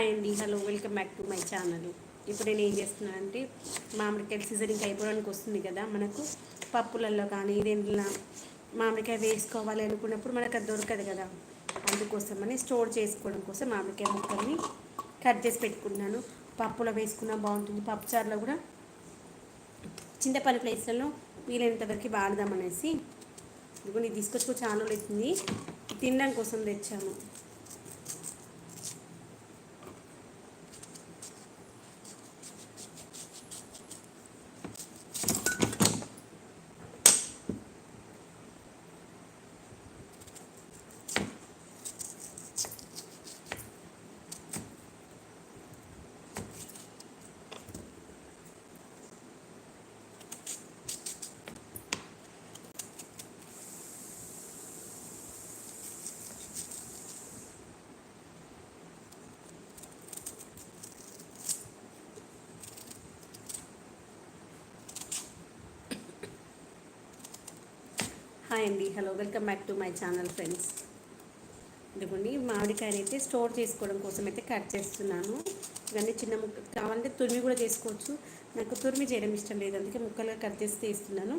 Hi అండి. Hello welcome back to my channel. ఇప్పుడు నేను ఏం చేస్తున్నాను అంటే మామిడికాయలు సీజన్ ఇంకా అయిపోవడానికి వస్తుంది కదా మనకు పప్పులలో కానీ దేంట్లో మామిడికాయ వేసుకోవాలి అనుకున్నప్పుడు మనకు అది దొరకదు కదా. అందుకోసమని స్టోర్ చేసుకోవడం కోసం మామిడికాయ ముక్కల్ని కట్ చేసి పెట్టుకున్నాను పప్పులో వేసుకున్నా బాగుంటుంది. పప్పుచారులో కూడా చింతపల్లి ప్లేస్లలో వీలైనంతవరకు వాడదామనేసి ఇదిగో నేను తీసుకొచ్చుకో చాలా అవుతుంది తినడం కోసం తెచ్చాను. హాయ్ అండి. Hello welcome back to my channel friends. ఇదిగోండి మామిడికాయని అయితే స్టోర్ చేసుకోవడం కోసం అయితే కట్ చేస్తున్నాను. ఇవన్నీ చిన్న ముక్క కావాలంటే తురిమి కూడా చేసుకోవచ్చు. నాకు తురిమి చేయడం ఇష్టం లేదు అందుకే ముక్కలుగా కట్ చేసి తీస్తున్నాను.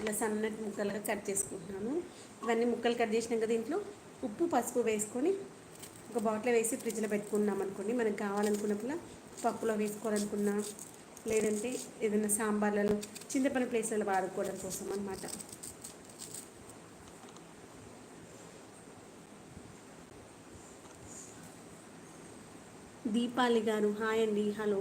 ఇలా సన్నటి ముక్కలుగా కట్ చేసుకుంటున్నాను. ఇవన్నీ ముక్కలు కట్ చేసినాక దీంట్లో ఉప్పు పసుపు వేసుకొని ఒక బాటిల్ వేసి ఫ్రిడ్జ్లో పెట్టుకున్నాం అనుకోండి. మనకు కావాలనుకున్నప్పుడు పప్పులో వేసుకోవాలనుకున్నా లేదంటే ఏదైనా సాంబార్లలో చింతపండు ప్లేస్లలో వాడుకోవడం కోసం అనమాట దీపాలి గారు. హాయ్ అండి. హలో.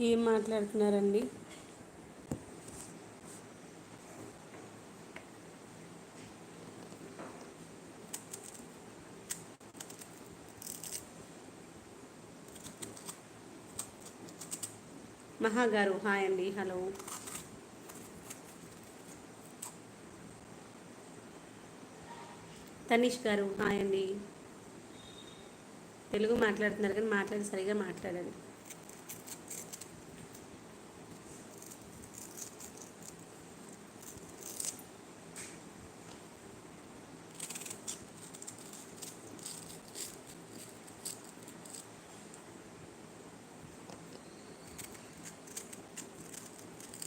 ఏం మాట్లాడుతున్నారండి? మహా గారు హాయ్ అండి. హలో. తనీష్ గారు హాయ్ అండి. తెలుగు మాట్లాడుతున్నారు కానీ మాట్లాడి సరిగా మాట్లాడండి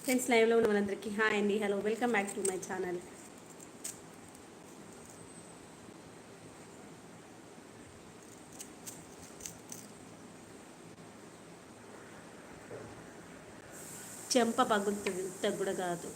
ఫ్రెండ్స్ లైవ్లో ఉన్న వాళ్ళందరికీ హాయ్ అండి hello welcome back to my channel చెంప పగులుతుంది తగ్గుడ కాదు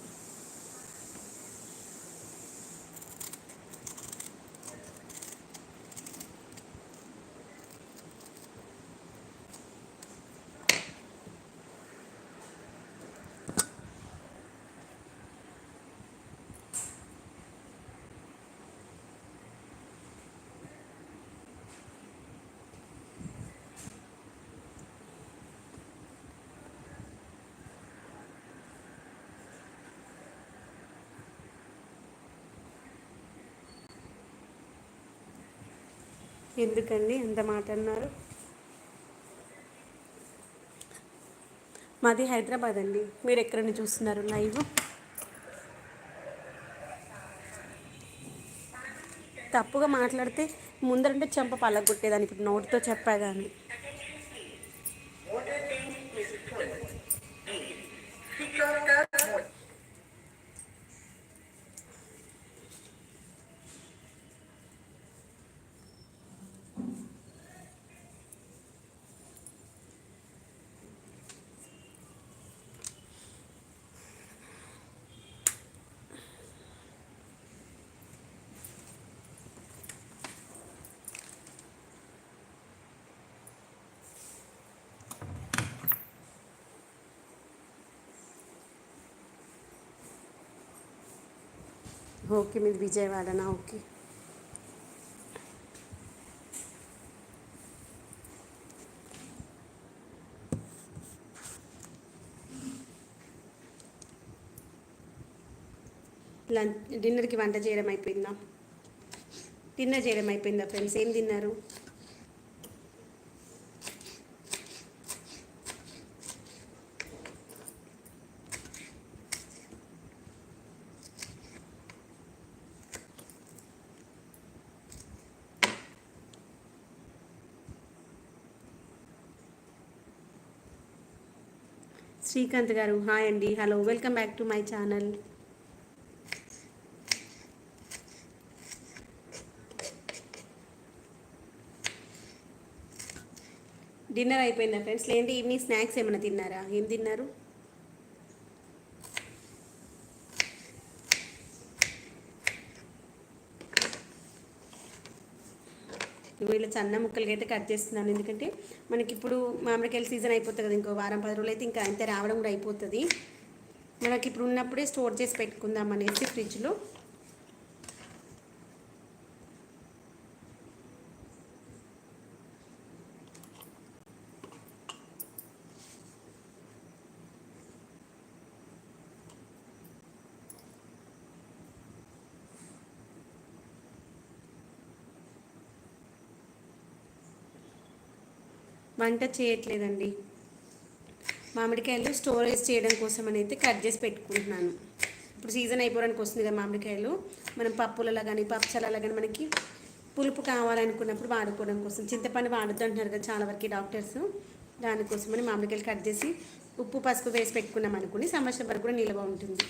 ఎందుకండి ఎంత మాట అన్నారు? మాది హైదరాబాద్ అండి. మీరు ఎక్కడని చూస్తున్నారు లైవ్? తప్పుగా మాట్లాడితే ముందరంటే చెంప పలగొట్టేదాన్ని. ఇప్పుడు నోటితో చెప్పా కానీ ఓకే మీది విజయవాడనా? ఓకే. లంచ్ డిన్నర్కి వంట చేయడం అయిపోయిందా? డిన్నర్ చేయడం అయిపోయిందా ఫ్రెండ్స్? ఏం తిన్నారు? శ్రీకాంత్ గారు. హాయ్ అండి. Hello. Welcome back to my channel. Dinner అయిపోయిందా ఫ్రెండ్స్? లేదంటే ఈవినింగ్ స్నాక్స్ ఏమైనా తిన్నారా? ఏం తిన్నారు? వీళ్ళ సన్న ముక్కలకి అయితే కట్ చేస్తున్నాను. ఎందుకంటే మనకి ఇప్పుడు మామిడికాయల సీజన్ అయిపోతుంది కదా ఇంకో వారం పది రోజులు అయితే ఇంకా అంతే రావడం కూడా అయిపోతుంది. మనకి ఇప్పుడు ఉన్నప్పుడే స్టోర్ చేసి పెట్టుకుందాం అనేసి ఫ్రిడ్జ్లో. వంట చేయట్లేదండి. మామిడికాయలు స్టోరేజ్ చేయడం కోసం అని అయితే కట్ చేసి పెట్టుకుంటున్నాను. ఇప్పుడు సీజన్ అయిపోవడానికి వస్తుంది కదా మామిడికాయలు. మనం పప్పులలో కానీ పప్పుచాలలో కానీ మనకి పులుపు కావాలనుకున్నప్పుడు వాడుకోవడం కోసం చింతపండు వాడుతుంటున్నారు అంటున్నారు కదా చాలా వరకు డాక్టర్స్. దానికోసమని మామిడికాయలు కట్ చేసి ఉప్పు పసుపు వేసి పెట్టుకున్నాం అనుకుని సంవత్సరం వరకు కూడా నిల్వ ఉంటుంది.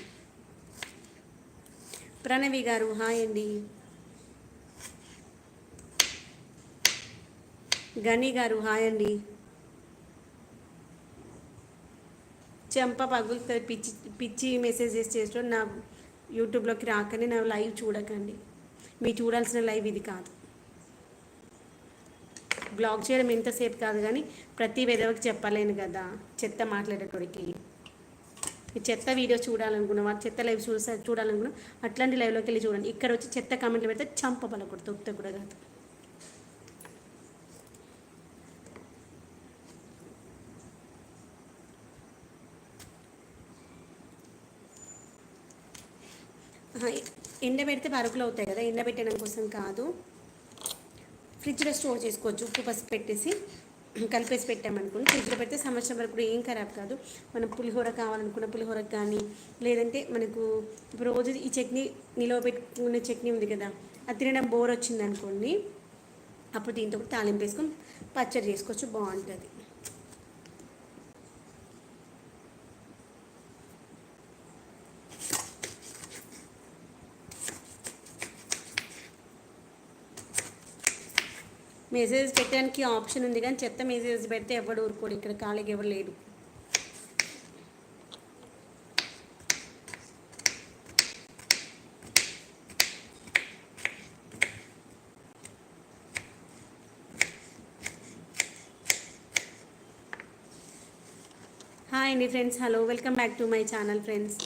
ప్రణవి గారు హాయ్ అండి. గని గారు హాయ్ అండి. చెంప పగులుతుంది పిచ్చి పిచ్చి మెసేజెస్ చేసిన నా యూట్యూబ్లోకి రాకని నా లైవ్ చూడకండి. మీరు చూడాల్సిన లైవ్ ఇది కాదు. బ్లాగ్ చేయడం ఎంతసేపు కాదు కానీ ప్రతి విధవకి చెప్పలేను కదా. చెత్త మాట్లాడేటోడికి. మీ చెత్త వీడియో చూడాలనుకున్న వాళ్ళు చెత్త లైవ్ చూసా చూడాలనుకున్న అట్లాంటి లైవ్లోకి వెళ్ళి చూడండి. ఇక్కడ వచ్చి చెత్త కామెంట్లు పెడితే చంప పలకూడదు ఉత్త కూడా కాదు. ఎండబెడితే పరుగులు అవుతాయి కదా ఎండబెట్టడం కోసం కాదు. ఫ్రిడ్జ్లో స్టోర్ చేసుకోవచ్చు ఉప్పు పసుపు పెట్టేసి కలిపేసి పెట్టామనుకోండి. ఫ్రిడ్జ్లో పెడితే సంవత్సరం వరకు కూడా ఏం ఖరాబ్ కాదు. మనం పులిహోర కావాలనుకున్న పులిహోరకు కానీ లేదంటే మనకు ఇప్పుడు రోజు ఈ చట్నీ నిలవ పెట్టుకున్న చట్నీ ఉంది కదా అది తినడం బోర్ వచ్చింది అనుకోండి అప్పుడు దీంతో కూడా తాలింపు వేసుకొని పచ్చడి చేసుకోవచ్చు బాగుంటుంది. మెసేజ్ పెట్టడానికి ఆప్షన్ ఉంది కానీ చెత్త మెసేజ్ పెడితే ఎవడు ఊరుకోడు. ఇక్కడ ఖాళీగా ఎవరు లేడు హాయ్ అండి friends. Hello welcome back to my channel friends.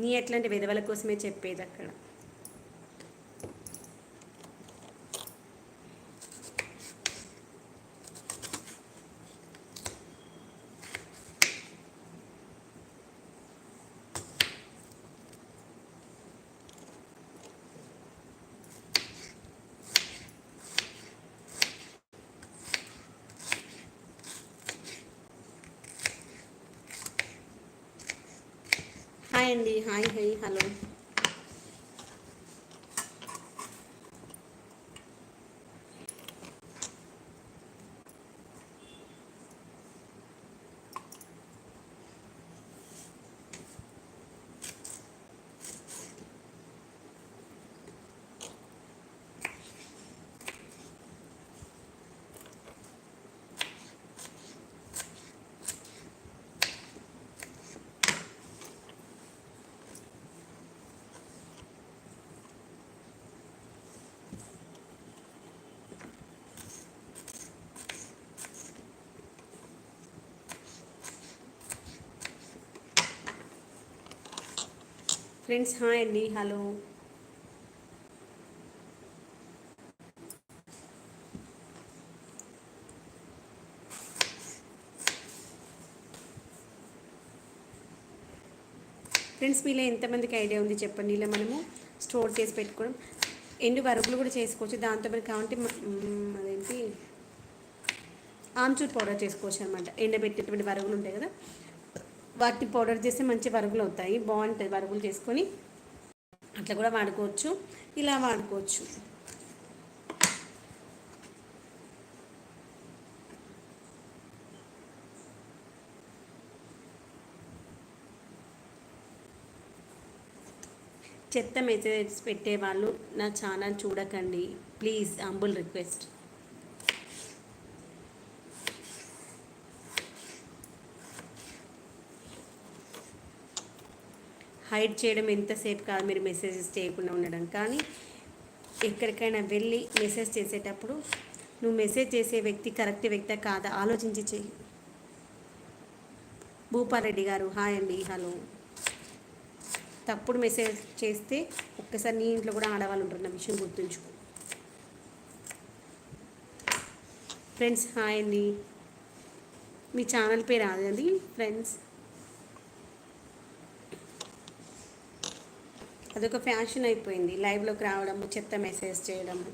నీ ఎట్లాంటి విధవల కోసమే చెప్పేది అక్కడ. హాయ్ అండి hi hi hello friends hi అండి హలో ఫ్రెండ్స్ మీలో ఎంతమందికి ఐడియా ఉంది చెప్పండి? ఇలా మనము స్టోర్ చేసి పెట్టుకోవడం. ఎండు వరకులు కూడా చేసుకోవచ్చు. దాంతో మనకి కావాలంటే అదేంటి? ఆమ్చూర్ పౌడర్ చేసుకోవచ్చు అనమాట ఎండబెట్టేటువంటి వరుగులు ఉంటాయి కదా. వాటిని పౌడర్ చేస్తే మంచి వరుగులు అవుతాయి. బాగుంటుంది వరుగులు చేసుకొని అట్లా కూడా వాడుకోవచ్చు. ఇలా వాడుకోవచ్చు. చెత్త మెసేజ్ పెట్టేవాళ్ళు నా ఛానల్ చూడకండి. Please అంబుల్ request. హైడ్ చేయడం ఎంతసేపు కాదు మీరు మెసేజెస్ చేయకుండా ఉండడం. కానీ ఎక్కడికైనా వెళ్ళి మెసేజ్ చేసేటప్పుడు నువ్వు మెసేజ్ చేసే వ్యక్తి కరెక్ట్ వ్యక్తి కాదా ఆలోచించి చెయ్యి. భూపారెడ్డి గారు హాయ్ అండి హలో. తప్పుడు మెసేజ్ చేస్తే ఒక్కసారి నీ ఇంట్లో కూడా ఆడవాళ్ళు ఉంటారు నా విషయం గుర్తుంచుకో. ఫ్రెండ్స్ హాయ్ అండి. మీ ఛానల్ పేరు అదండి ఫ్రెండ్స్. అదొక ఫ్యాషన్ అయిపోయింది. లైవ్లోకి రావడము చెత్త మెసేజ్ చేయడము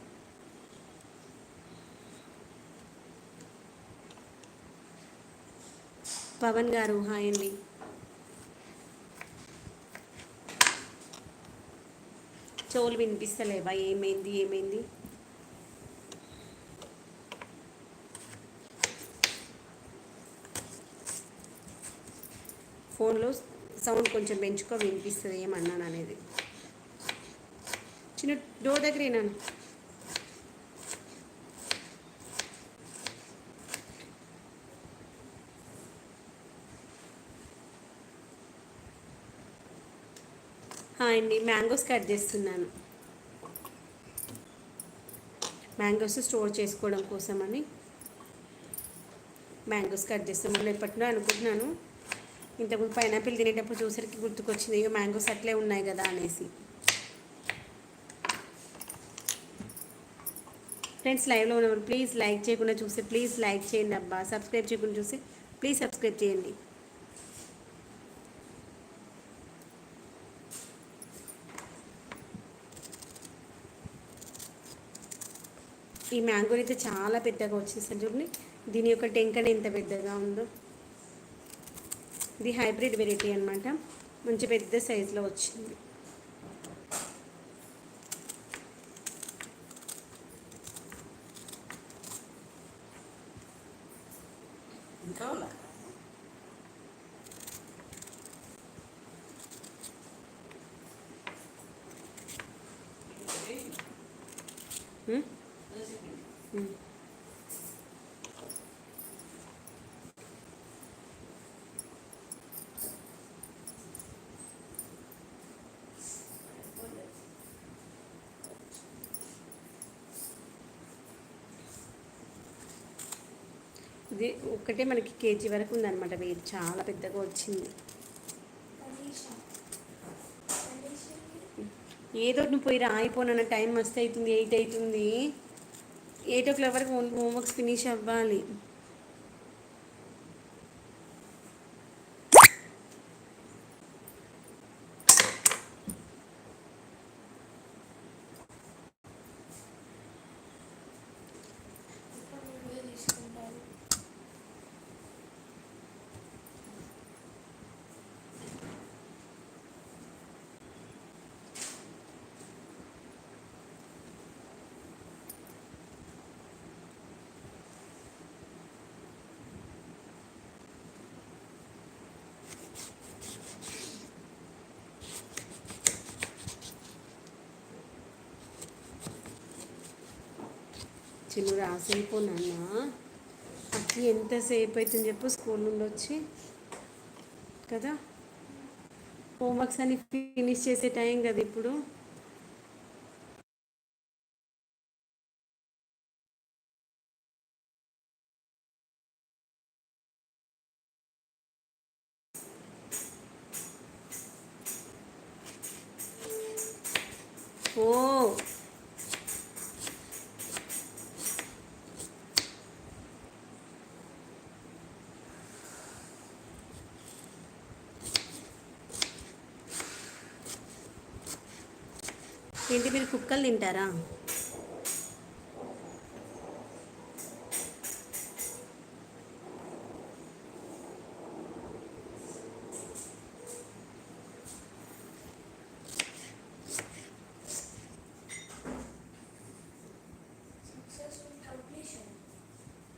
పవన్ గారు హాయ్ అండి. చెవులు వినిపిస్తలేవా? ఏమైంది ఏమైంది? ఫోన్లో సౌండ్ కొంచెం పెంచుకో వినిపిస్తుంది ఏమన్నాను అనేది చిన్న డోర్ దగ్గరేనాను హాయ్ అండి మ్యాంగోస్ కట్ చేస్తున్నాను. మ్యాంగోస్ స్టోర్ చేసుకోవడం కోసమని మ్యాంగోస్ కట్ చేస్తాం మొన్న ఎప్పటినో అనుకుంటున్నాను. ఇంతకుముందు పైనాపిల్ తినేటప్పుడు చూసరికి గుర్తుకొచ్చింది అయ్యో మ్యాంగోస్ అట్లే ఉన్నాయి కదా అనేసి. ఫ్రెండ్స్ లైవ్లో ఉన్నవారు ప్లీజ్ లైక్ చేయకుండా చూసి ప్లీజ్ లైక్ చేయండి అబ్బా. సబ్స్క్రైబ్ చేయకుండా చూసి ప్లీజ్ సబ్స్క్రైబ్ చేయండి. ఈ మ్యాంగో అయితే చాలా పెద్దగా వచ్చేసింది చూడండి. దీని యొక్క టెంకనే ఎంత పెద్దగా ఉందో. ఇది హైబ్రిడ్ వెరైటీ అనమాట మంచి పెద్ద సైజులో వచ్చింది. ఇది ఒక్కటే మనకి కేజీ వరకు ఉందన్నమాట వెయిట్. చాలా పెద్దగా వచ్చింది. ఏదో నువ్వు పోయి రాయిపోనన్న టైం మస్తు అవుతుంది ఎయిట్ అవుతుంది. ఎయిట్ ఓ క్లాక్ వరకు హోంవర్క్స్ ఫినిష్ అవ్వాలి. చిన్న రాసైపోనన్నా అక్కి ఎంతసేపు అవుతుంది చెప్పు స్కూల్ నుండి వచ్చి? కదా? హోంవర్క్స్ అన్ని ఫినిష్ చేసే టైం కదా ఇప్పుడు. ఏంటి? మీరు కుక్కలు తింటారా?